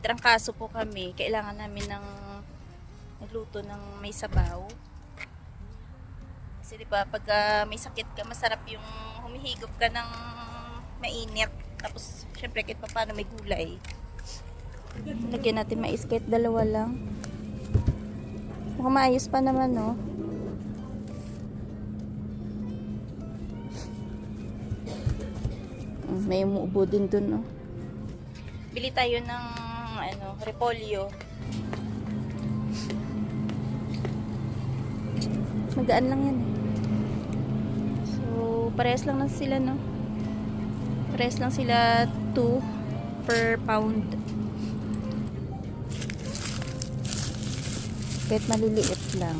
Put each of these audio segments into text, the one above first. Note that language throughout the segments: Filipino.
may trangkaso po kami, kailangan namin ng nagluto ng may sabaw. Kasi di ba, pag ah, may sakit ka, masarap yung humihigop ka ng mainit. Tapos, syempre, kahit pa paano may gulay. Lagyan natin mais kahit dalawa lang. Mukhang maayos pa naman, no? Mm, May umuubo din dun, no? Bili tayo ng, ano, repolyo. Magaan lang yan, eh. So, parehas lang lang sila, no? Parehas lang sila 2 per pound. Kahit maliliit lang.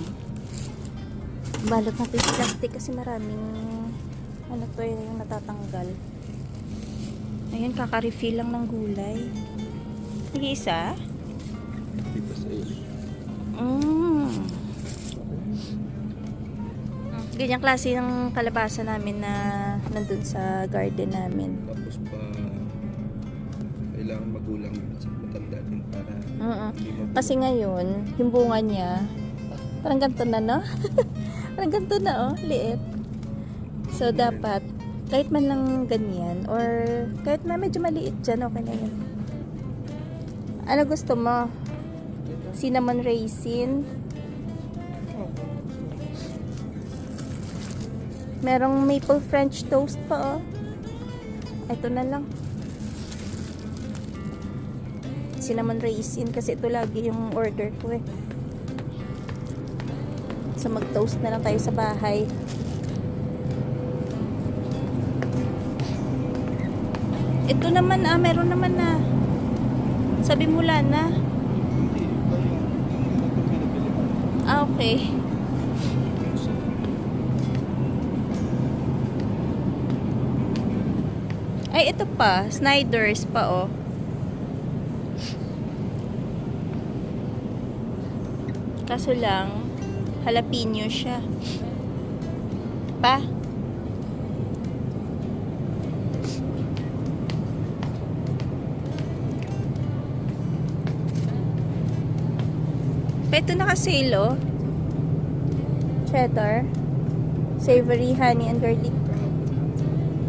Balot natin sa plastic kasi maraming ano to eh, yung natatanggal. Ayun, kaka-refill lang ng gulay. Nag-iisa? Dito sa iyo. Mm. Ganyang klase ng kalabasa namin na nandun sa garden namin. Tapos pa, kailangan magulang sa matanda din para Mm mabuo. Kasi ngayon, yung bunga niya, parang ganito na, no? parang ganito na, oh, liit. So, dapat, kahit man lang ganyan, or kahit na medyo maliit dyan, okay na yun. Ano gusto mo? Cinnamon raisin? Merong maple french toast pa, oh. Ito na lang. Cinnamon raisin kasi ito lagi yung order ko eh. So mag-toast na lang tayo sa bahay. Ito naman ah, meron naman na. Sabi mo na. Pinabili mo. Ah, okay. Ay, ito pa. Snyder's pa, oh. Kaso lang, jalapeno siya. Pa? Pa, ito naka-sale, oh. Cheddar. Savory, honey, and garlic.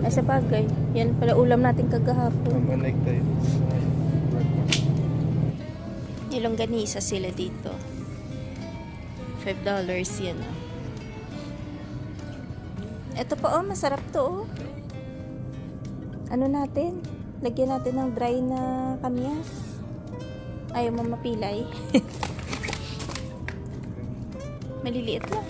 Ay, sa bagay. Yan pala ulam natin kagahapon. Pamanay tayo. Yung longganisa sila dito. $5 yan. ah. Ito pa oh, masarap to oh. Ano natin? Lagyan natin ng dry na kamyas. Ayaw mo mapilay. Maliliit lang.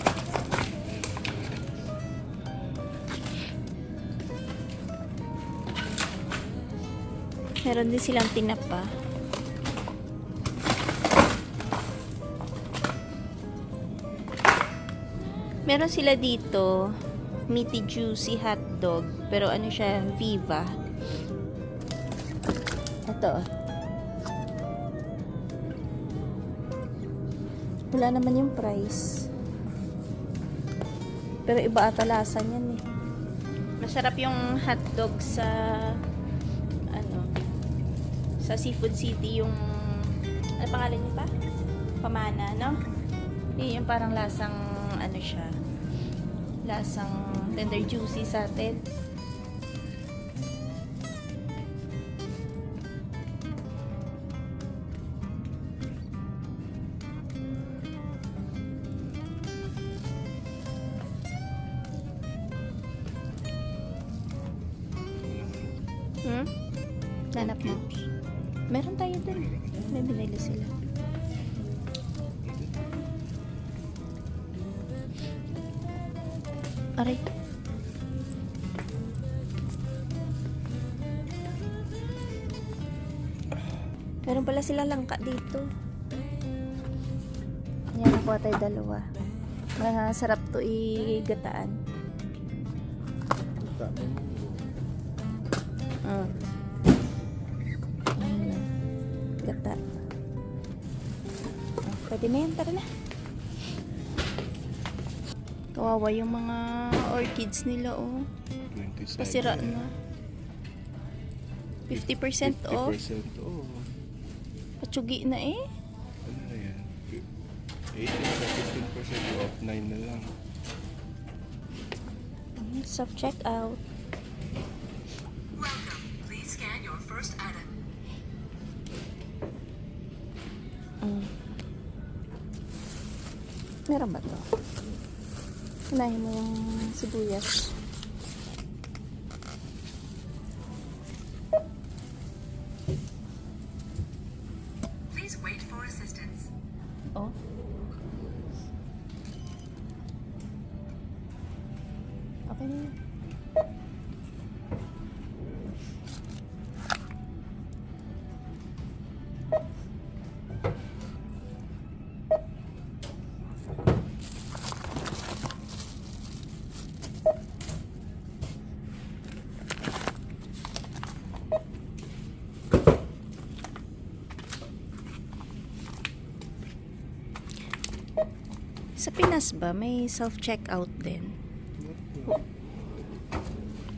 Meron din silang tinapa. Meron sila dito, meaty juicy hotdog, pero ano siya, Viva. Ito. Wala naman yung price. Pero iba ata lasa niyan eh. Masarap yung hotdog sa ano sa Seafood City yung ano pangalan niya pa? Pamana, no? Yun yung parang lasang ano siya lasang tender juicy sa atin hmm? nanap mo meron tayo dun may binili sila Aray. Meron pala sila langka dito. Yan, nakuha tayo dalawa. Masarap to igataan. Pwede na yan, tara na. Kawawa yung mga orchids nila, oh. 27. Pasira na. 50% off. 50% off. Patsugi na eh. Ano na yan? 18 sa 15% off. 9 na lang. Self checkout. Welcome. Please scan your first item. Meron ba to? Unahin mo yung sibuyas. Sa Pinas ba, may self-checkout din?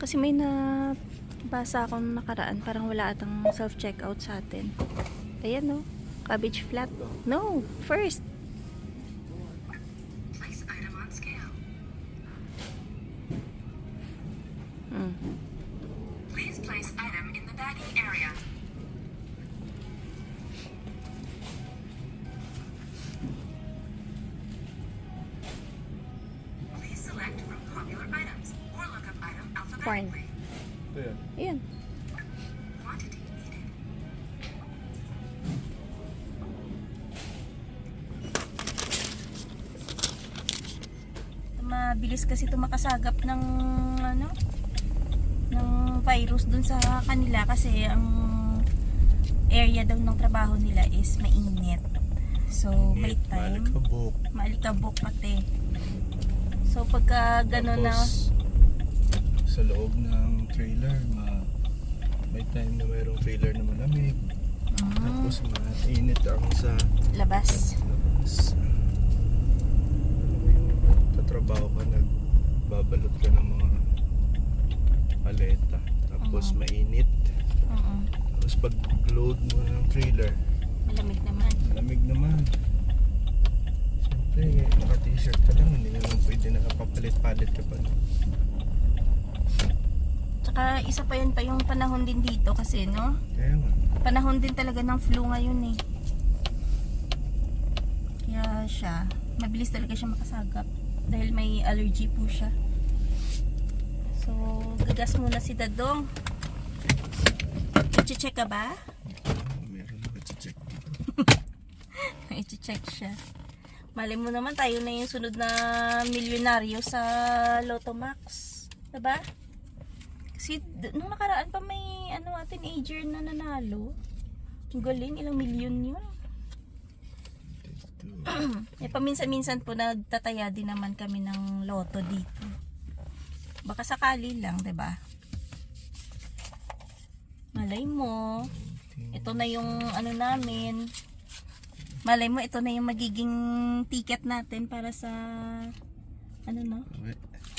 Kasi may na basa akong nakaraan, parang wala atang self-checkout sa atin. Ayan no, cabbage flat. No, first. Alphabetically. Ito yan. Ayan. Mabilis kasi ito makasagap ng ano ng virus dun sa kanila kasi ang area daw ng trabaho nila is mainit. So, may time. Malikabok. Maalikabok pati. So, pagka gano'n na, Tapos, sa loob ng trailer, ma may time na mayroong trailer na malamig. mm, Tapos mainit ang sa labas. labas. Tatrabaho ka, nagbabalot ka ng mga paleta. Tapos Mhm. mainit. Oo. Tapos pag load mo ng trailer, Malamig naman. malamig naman. Siyempre, naka-t-shirt ka lang, hindi naman pwede nakapapalit-palit ka pa. Tsaka isa pa yun pa yung panahon din dito kasi, no? Kaya nga. Panahon din talaga ng flu ngayon eh. Kaya siya, mabilis talaga siya makasagap. Dahil may allergy po siya. So, gagas muna si Dadong. I-check ka ba? Meron na check I-check siya. Malay mo naman tayo na yung sunod na milyonaryo sa Lotto Max. Diba? Kasi d- nung nakaraan pa may ano, ah, teenager na nanalo. Ang galing, ilang milyon yun. Eh, paminsan-minsan po nagtataya din naman kami ng loto dito. Baka sakali lang, 'di ba? Malay mo, ito na yung ano namin. Malay mo, ito na yung magiging ticket natin para sa ano no?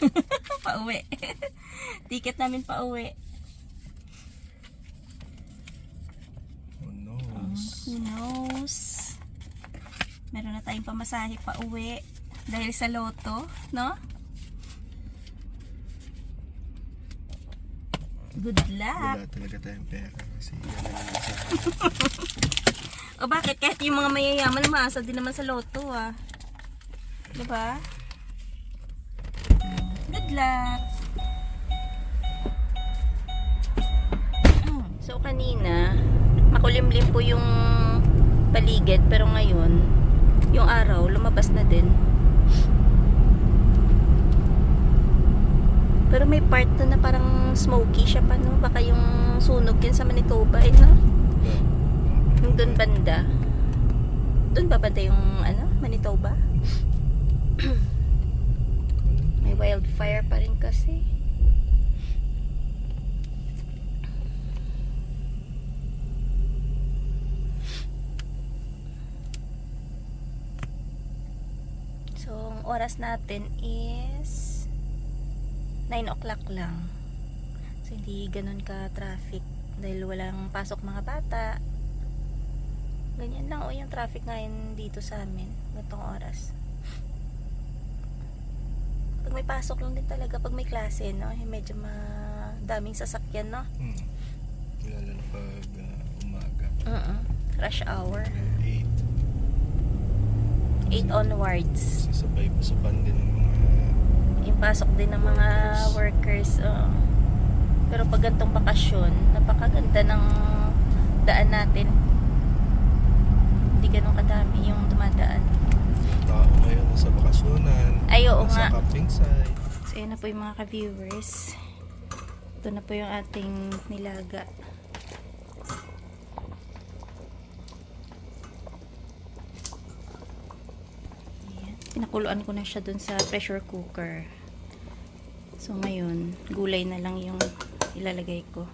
Uwi. Pauwi. ticket namin pauwi. Who knows? Who knows? Meron na tayong pamasahe pa uwi dahil sa loto, no? Good luck. Wala talaga tayong pera kasi yan ang O bakit? Kahit yung mga mayayaman, maasa din naman sa loto, ah. Diba? Good luck. So, kanina, makulimlim po yung paligid, pero ngayon, yung araw, lumabas na din. Pero may part doon na parang smoky siya pa, no? Baka yung sunog yun sa Manitoba, eh, no? Yung doon banda. Doon ba banda yung ano, Manitoba? Wildfire pa rin kasi. So, ang oras natin is 9 o'clock lang. So, hindi ganun ka traffic dahil walang pasok mga bata. Ganyan lang o yung traffic ngayon dito sa amin. Ganitong oras. May pasok lang din talaga pag may klase, no? Yung medyo madaming sasakyan, no? Hmm. Lalo na pag ah, umaga. uh Rush hour. 8. 8 onwards. Sasabay pa sa din ng mga Yung pasok din ng mga workers. oo. Pero pag gantong bakasyon, napakaganda ng daan natin. Hindi ganun kadami yung dumadaan. tao ngayon sa bakasyonan. Oo sa nga. camping site. So, yun na po yung mga ka-viewers. Ito na po yung ating nilaga. Ayan. Pinakuluan ko na siya dun sa pressure cooker. So, ngayon, gulay na lang yung ilalagay ko.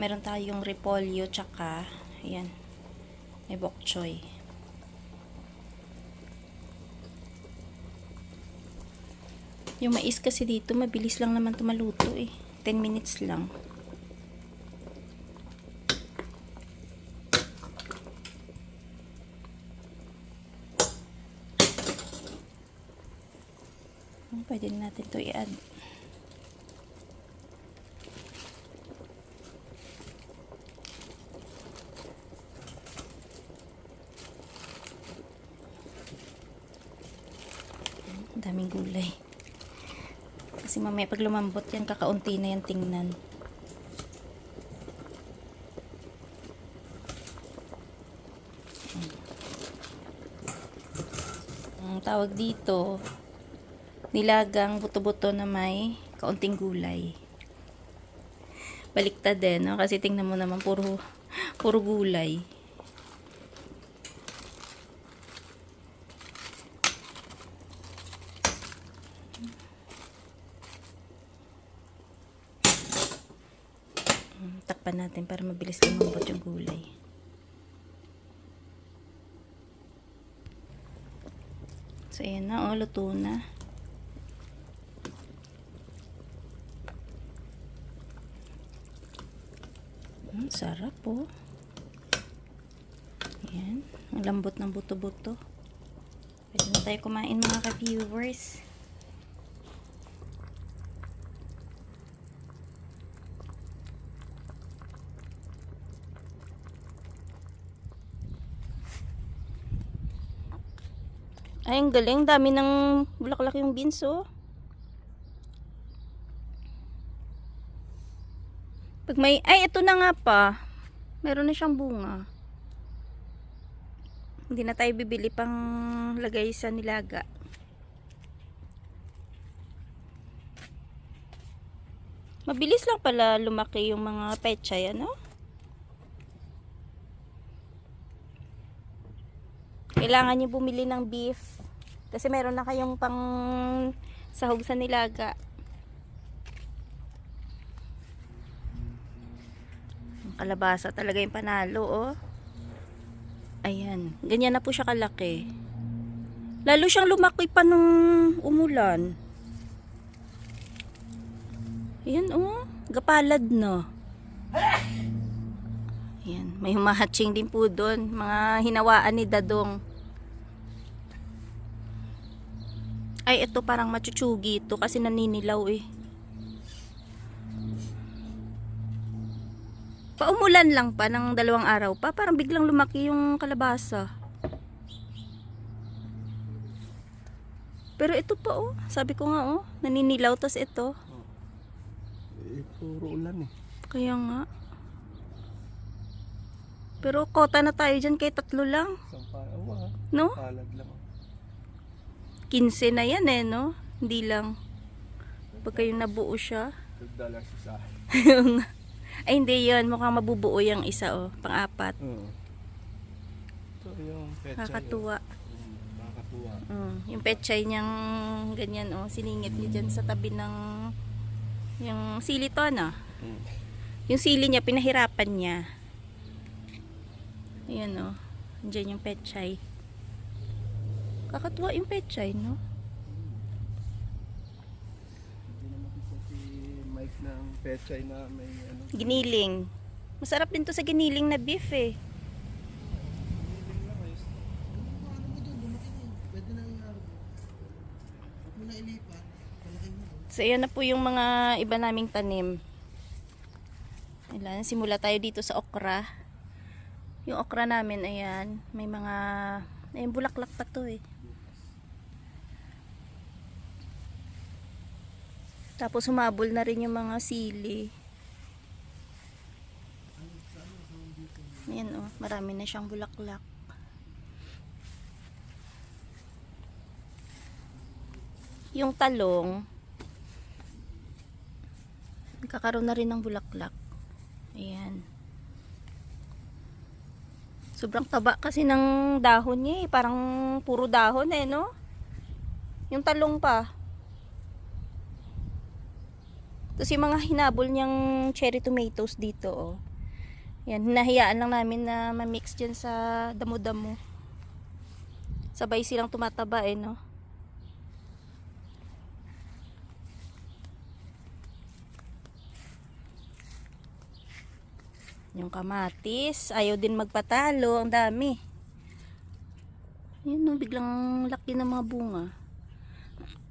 Meron tayong repolyo tsaka ayan, may bok choy. Yung mais kasi dito, mabilis lang naman ito maluto eh. 10 minutes lang. Hmm, Pwede na natin ito i-add. Ang daming gulay. Kasi mamaya pag lumambot yan, kakaunti na yan tingnan. Ang tawag dito, nilagang buto-buto na may kaunting gulay. Baliktad din, no? Kasi tingnan mo naman, puro, puro gulay. Takpan natin para mabilis lumambot yung gulay. So, ayan na, oh, luto na. Mm, sarap, oh. Ayan, ang lambot ng buto-buto. Pwede na tayo kumain mga ka-viewers. Ay, ang galing. Dami ng bulaklak yung beans, oh. Pag may, ay, ito na nga pa. Meron na siyang bunga. Hindi na tayo bibili pang lagay sa nilaga. Mabilis lang pala lumaki yung mga pechay, ano? Kailangan niyo bumili ng beef. Kasi meron na kayong pang sahog sa nilaga. Ang kalabasa talaga yung panalo, oh. Ayan. Ganyan na po siya kalaki. Lalo siyang lumaki pa nung umulan. Ayan, oh. Gapalad na. Ayan. May humahatching din po doon. Mga hinawaan ni Dadong. Ay, ito parang machuchugi ito kasi naninilaw eh. Paumulan lang pa ng dalawang araw pa. Parang biglang lumaki yung kalabasa. Pero ito pa oh. Sabi ko nga oh. Naninilaw. tas ito. Eh, puro ulan eh. Kaya nga. Pero kota na tayo dyan kay tatlo lang. Isang paawa. No? Palad lang. 15 na yan eh no? Hindi lang. Pagka yung nabuo siya. $12 sa akin. Ay hindi yun. Mukhang mabubuo yung isa oh. Pang-apat. Oo. Ito yung petsa. Kakatuwa. Mm, Nakakatuwa. Mm, yung pechay niyang ganyan oh, siningit niya dyan sa tabi ng yung siliton ah. Mm. Yung sili niya, pinahirapan niya. Ayan o. Andiyan yung pechay. Kakatuwa yung pechay, no? Mike ng pechay na may ano. Giniling. Masarap din to sa giniling na beef eh. So, ayan na po yung mga iba naming tanim. Ilan, simula tayo dito sa okra. Yung okra namin, ayan, may mga, ayun, bulaklak pa to eh. Tapos humabol na rin yung mga sili. Ayan oh, marami na siyang bulaklak. Yung talong, Nagkakaroon na rin ng bulaklak. Ayan. Sobrang taba kasi ng dahon niya eh. Parang puro dahon eh, no? Yung talong pa. Tapos yung mga hinabol niyang cherry tomatoes dito, oh. Yan, hinahayaan lang namin na ma-mix dyan sa damo-damo. Sabay silang tumataba eh, no? Yung kamatis, ayaw din magpatalo, ang dami. Yun no, biglang laki ng mga bunga.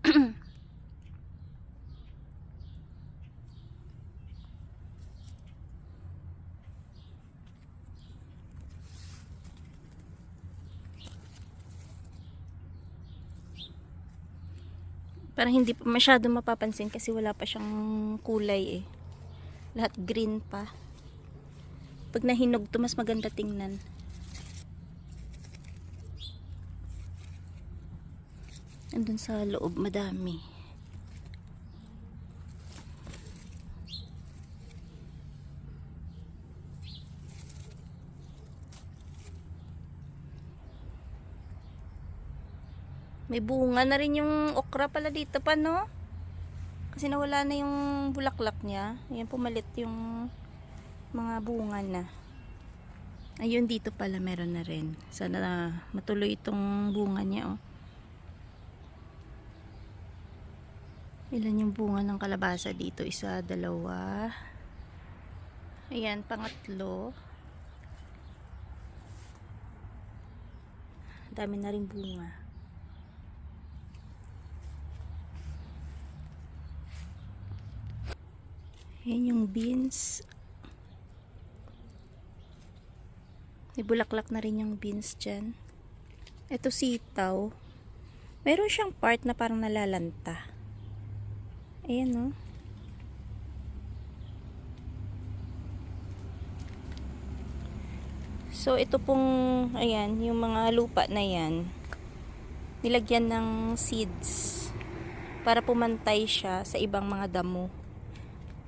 Parang hindi pa masyado mapapansin kasi wala pa siyang kulay eh. Lahat green pa. Pag nahinog to, mas maganda tingnan. Andun sa loob, madami. May bunga na rin yung okra pala dito pa, no? Kasi nawala na yung bulaklak niya. Ayan, pumalit yung mga bunga na. Ayun, dito pala meron na rin. Sana matuloy itong bunga niya, oh. Ilan yung bunga ng kalabasa dito? Isa, dalawa. Ayan, pangatlo. Dami na rin bunga. Ayan yung beans. May bulaklak na rin yung beans dyan. Ito sitaw. Meron siyang part na parang nalalanta. Ayan o. So, ito pong, ayan, yung mga lupa na yan, nilagyan ng seeds para pumantay siya sa ibang mga damo.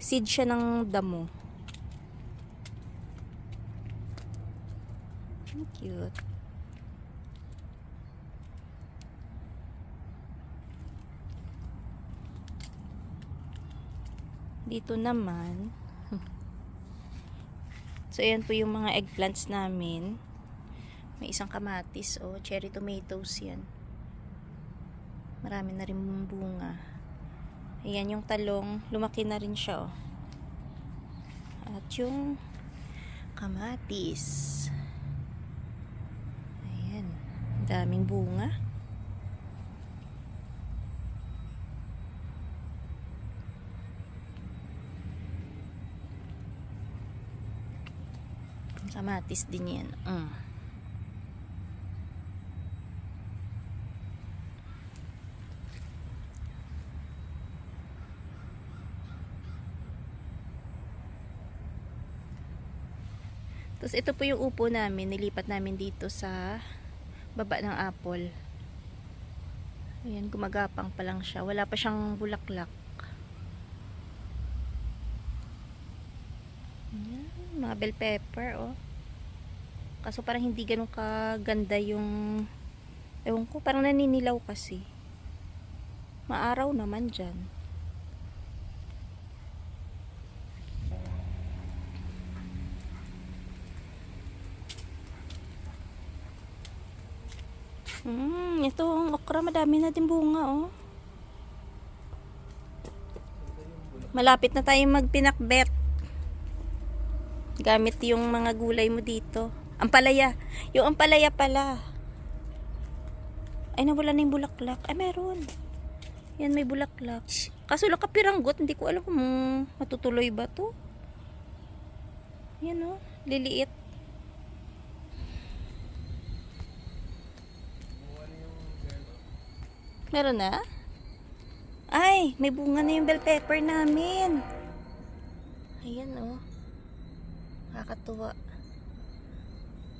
Seed siya ng damo. Ang Cute. Dito naman, so ayan po yung mga eggplants namin. May isang kamatis o cherry tomatoes yan. Marami na rin bunga. Ayan yung talong, lumaki na rin siya oh. At yung kamatis. Ayan, daming bunga. Kamatis din yan. Mm. Tapos ito po yung upo namin, nilipat namin dito sa baba ng apple. Ayan, gumagapang pa lang siya. Wala pa siyang bulaklak. Ayan, mga bell pepper, oh. Kaso parang hindi ganun kaganda yung ewan ko, parang naninilaw kasi. Maaraw naman dyan. Hmm, ito ang okra, madami na din bunga, oh. Malapit na tayo magpinakbet. Gamit yung mga gulay mo dito. Ampalaya. Yung ampalaya pala. Ay, nawala na yung bulaklak. Ay, meron. Yan, may bulaklak. Kaso lang kapiranggot, hindi ko alam kung matutuloy ba to. Yan, oh. Liliit. Meron na? Ay, may bunga na yung bell pepper namin. Ayan, oh. Nakakatuwa.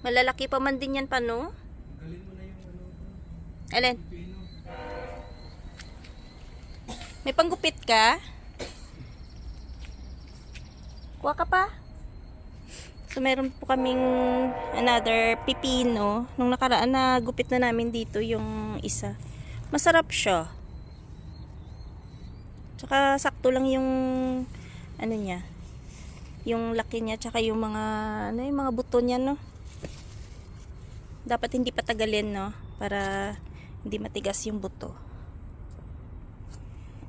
Malalaki pa man din yan pa, no? Galin mo na yung ano, Alin? pino. May panggupit ka? Kuha ka pa? So, meron po kaming another pipino. Nung nakaraan na gupit na namin dito yung isa. Masarap siya. Tsaka sakto lang yung ano niya. Yung laki niya tsaka yung mga ano yung mga buto niya no. Dapat hindi patagalin no para hindi matigas yung buto.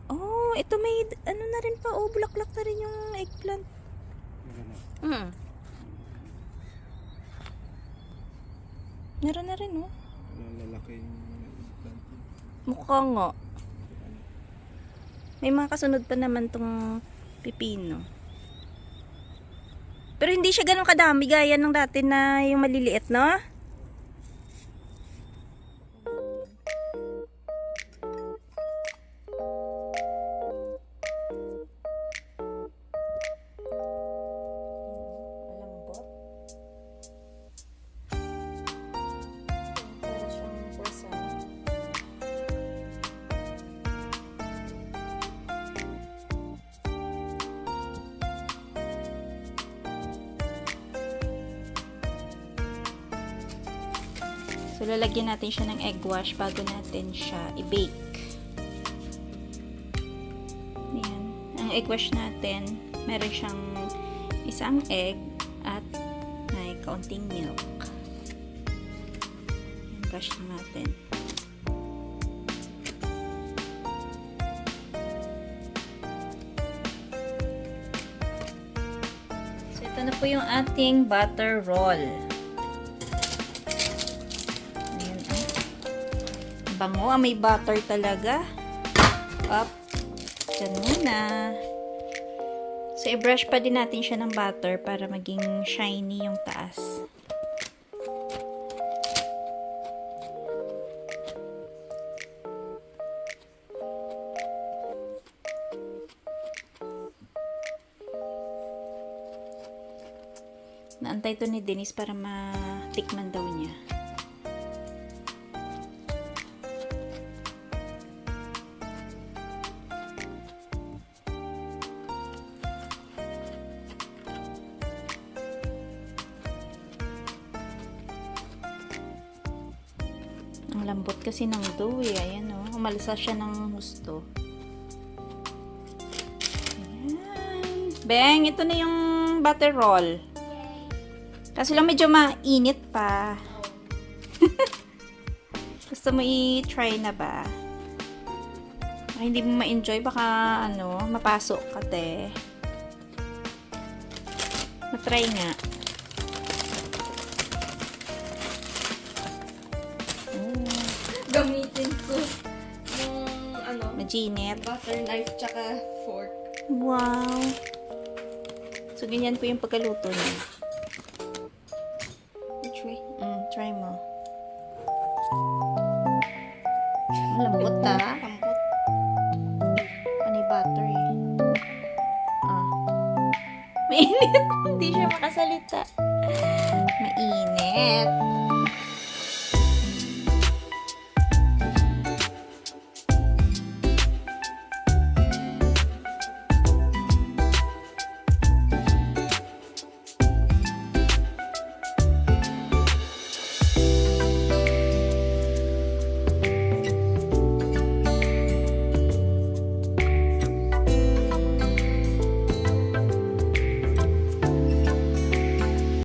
Oh, ito may ano na rin pa. Oh, bulaklak na rin yung eggplant. Hmm. Meron na rin, oh. Lalaki yung. Mukha nga. May mga kasunod pa naman tong pipino. Pero hindi siya ganun kadami gaya ng dati na yung maliliit, no? Lalagyan natin siya ng egg wash bago natin siya i-bake. Ayan. Ang egg wash natin, meron siyang isang egg at may kaunting milk. Ayan, brush na natin. So, ito na po yung ating butter roll. Bango, ah, may butter talaga. Up. Diyan muna. So, i-brush pa din natin siya ng butter para maging shiny yung taas. Naantay to ni Denise para matikman daw niya. Lambot kasi ng dough eh. Ayan o. Oh. Umalasa siya ng gusto. Ayan. Beng, ito na yung butter roll. Kaso lang medyo mainit pa. Gusto mo i-try na ba? Baka hindi mo ma-enjoy. Baka ano, mapasok ka te. Matry nga. Butter knife tsaka fork. Wow. So, ganyan po yung pagkaluto niya.